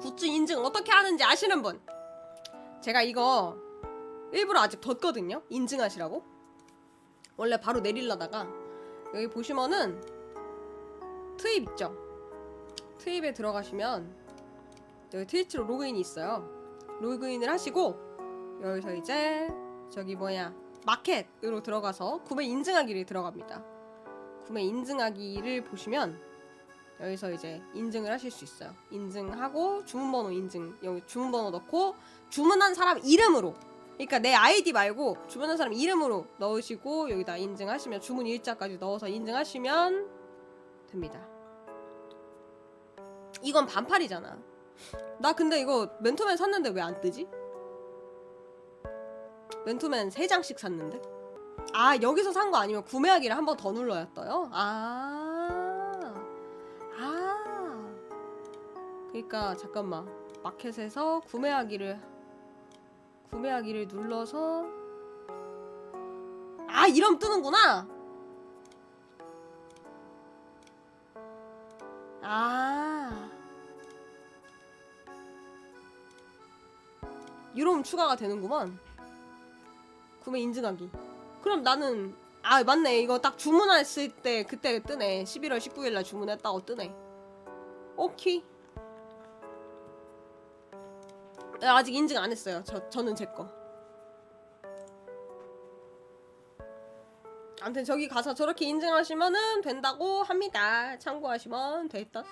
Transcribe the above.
굿즈 인증 어떻게 하는지 아시는 분? 제가 이거 일부러 아직 뒀거든요. 인증하시라고. 원래 바로 내리려다가 여기 보시면은 트입 있죠. 트입에 들어가시면 여기 트위치로 로그인이 있어요. 로그인을 하시고 여기서 이제 저기 뭐냐 마켓으로 들어가서 구매 인증하기를 들어갑니다. 구매 인증하기를 보시면 여기서 이제 인증을 하실 수 있어요. 인증하고 주문번호 인증 여기 주문번호 넣고 주문한 사람 이름으로 그러니까 내 아이디 말고 주문한 사람 이름으로 넣으시고 여기다 인증하시면 주문 일자까지 넣어서 인증하시면 됩니다. 이건 반팔이잖아. 나 근데 이거 맨투맨 샀는데 왜 안 뜨지? 맨투맨 3장씩 샀는데? 아 여기서 산 거 아니면 구매하기를 한 번 더 눌러야 떠요? 아, 그러니까 잠깐만 마켓에서 구매하기를 구매하기를 눌러서 아 이러면 뜨는구나. 아, 이러면 추가가 되는구만. 구매 인증하기. 그럼 나는 아 맞네 이거 딱 주문했을 때 그때 뜨네 11월 19일 날 주문했다고 뜨네 오케이 아직 인증 안 했어요. 저, 저는 제 거. 아무튼 저기 가서 저렇게 인증하시면은 된다고 합니다. 참고하시면 됐다